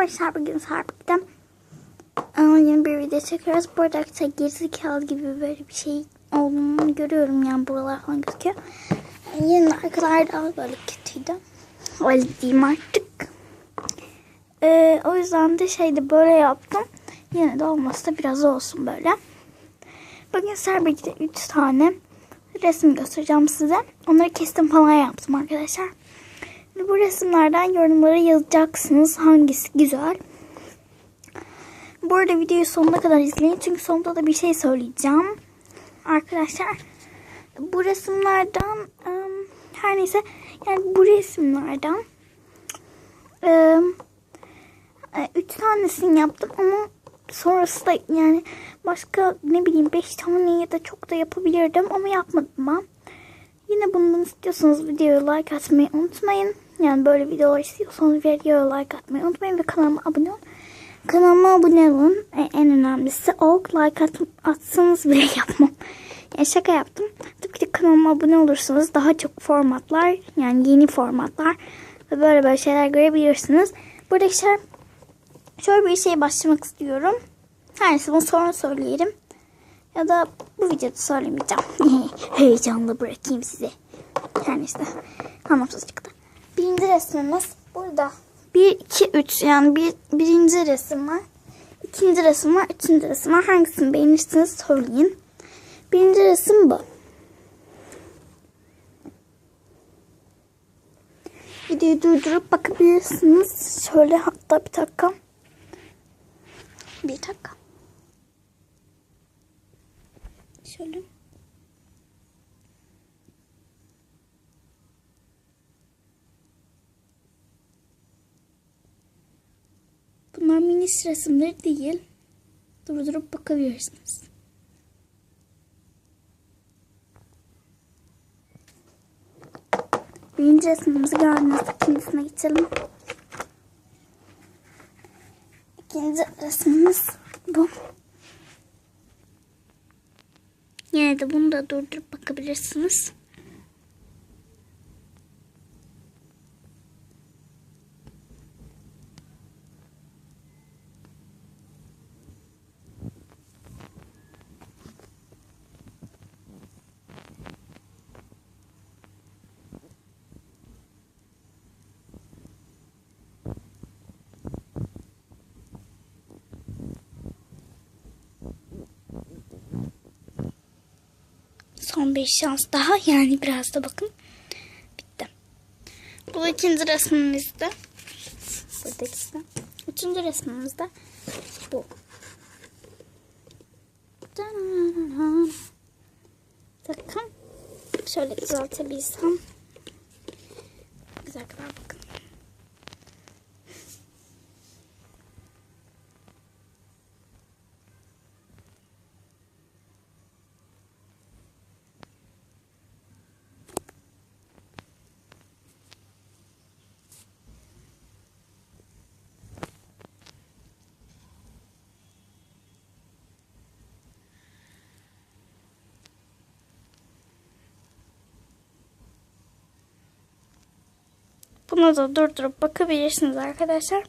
arkadaşlar bugün Serpik'ten ıı, yeni bir video çekiyoruz. Bu arada arkadaşlar gerizekalı gibi böyle bir şey olduğunu görüyorum yani buralar falan gözüküyor. Yeni arkalar daha böyle kötüydü. Öyle diyeyim artık. Ee, o yüzden de şeyde böyle yaptım. Yine de olmasa da biraz olsun böyle. Bugün Serpik'te 3 tane resim göstereceğim size. Onları kestim falan yaptım arkadaşlar. Ve bu resimlerden yorumlara yazacaksınız hangisi güzel. Bu arada videoyu sonuna kadar izleyin çünkü sonunda da bir şey söyleyeceğim. Arkadaşlar bu resimlerden ım, her neyse yani bu resimlerden e, üç tanesini yaptım ama sonrası da yani başka ne bileyim beş tane ya da çok da yapabilirdim ama yapmadım ben. Yine bundan istiyorsanız videoya like atmayı unutmayın. Yani böyle videolar istiyorsanız videoya like atmayı unutmayın ve kanalıma abone olun. Kanalıma abone olun. E, en önemlisi o like at, atsanız bile yapmam. Yani şaka yaptım. Tabii ki kanalıma abone olursanız daha çok formatlar yani yeni formatlar ve böyle böyle şeyler görebilirsiniz. Burada arkadaşlar şöyle bir şeye başlamak istiyorum. Her neyse bunu sonra söyleyelim. Ya da bu videoda söylemeyeceğim. Heyecanla bırakayım size. Her neyse. Anlamsız çıktı. Birinci resmimiz burada. 1, 2, 3 yani bir, birinci resim var. İkinci resim var. Üçüncü resim var. Hangisini beğenirsiniz söyleyin. Birinci resim bu. Videoyu durdurup bakabilirsiniz. Şöyle hatta bir dakika. Bir dakika. Şöyle. Bunlar mini resimleri değil. Durdurup bakabilirsiniz. Birinci resmimizi gördünüz. İkincisine geçelim. İkinci resmimiz bu. Yine de bunu da durdurup bakabilirsiniz. Son bir şans daha yani biraz da bakın. Bitti. Bu ikinci resmimizde. Buradaki de. Üçüncü resmimizde bu. Bakın. Şöyle düzeltebilsem. Güzel kadar bakın. Buna da durdurup bakabilirsiniz arkadaşlar.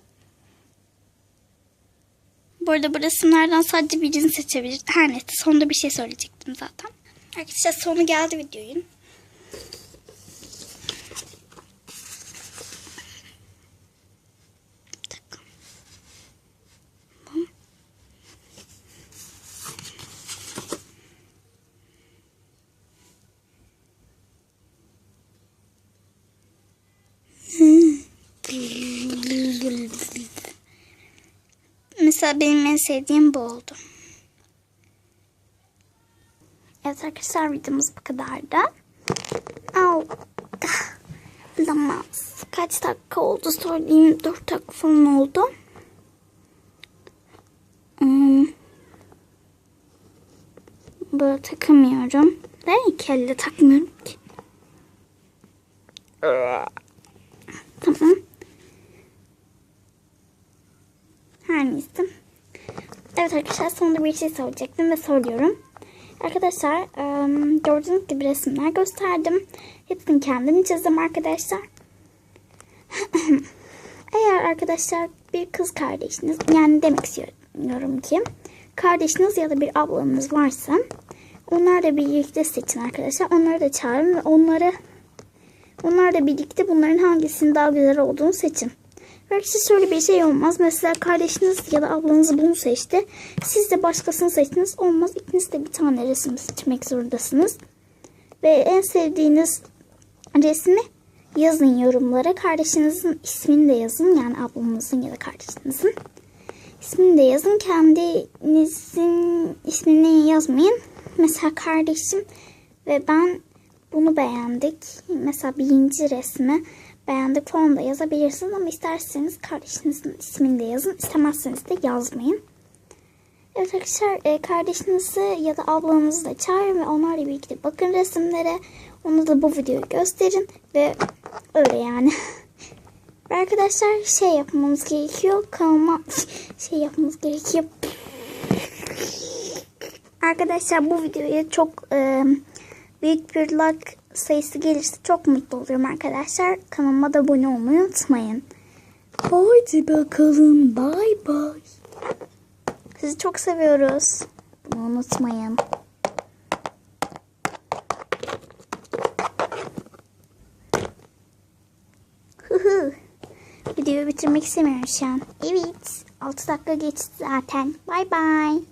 Bu arada bu resimlerden sadece birini seçebilir. Her neyse sonunda bir şey söyleyecektim zaten. Arkadaşlar sonu geldi videoyun. Mesela benim en sevdiğim bu oldu. Evet arkadaşlar videomuz bu kadardı. Au. Lamaz. Kaç dakika oldu söyleyeyim. 4 dakika falan oldu. Hmm. Böyle takamıyorum. Ben iki elle takmıyorum ki. Neyse. Evet arkadaşlar sonunda bir şey söyleyecektim ve söylüyorum. Arkadaşlar gördüğünüz gibi resimler gösterdim. Hepsini kendim çizdim arkadaşlar. Eğer arkadaşlar bir kız kardeşiniz yani demek istiyorum ki kardeşiniz ya da bir ablanız varsa onlarla birlikte seçin arkadaşlar. Onları da çağırın ve onları onlarla birlikte bunların hangisinin daha güzel olduğunu seçin. Belki şöyle bir şey olmaz. Mesela kardeşiniz ya da ablanız bunu seçti. Siz de başkasını seçtiniz. Olmaz. İkiniz de bir tane resim seçmek zorundasınız. Ve en sevdiğiniz resmi yazın yorumlara. Kardeşinizin ismini de yazın. Yani ablanızın ya da kardeşinizin ismini de yazın. Kendinizin ismini yazmayın. Mesela kardeşim ve ben bunu beğendik. Mesela birinci resmi beğendik falan da yazabilirsiniz. Ama isterseniz kardeşinizin ismini de yazın. İstemezseniz de yazmayın. Evet arkadaşlar e, kardeşinizi ya da ablanızı da çağırın ve onlarla birlikte bakın resimlere. Ona da bu videoyu gösterin ve öyle yani. Ve arkadaşlar şey yapmamız gerekiyor. Kanalıma şey yapmamız gerekiyor. Arkadaşlar bu videoya çok e, büyük bir like sayısı gelirse çok mutlu olurum arkadaşlar. Kanalıma da abone olmayı unutmayın. Haydi bakalım. Bay bay. Sizi çok seviyoruz. Bunu unutmayın. Videoyu bitirmek istemiyorum şu an. Evet. 6 dakika geçti zaten. Bay bay.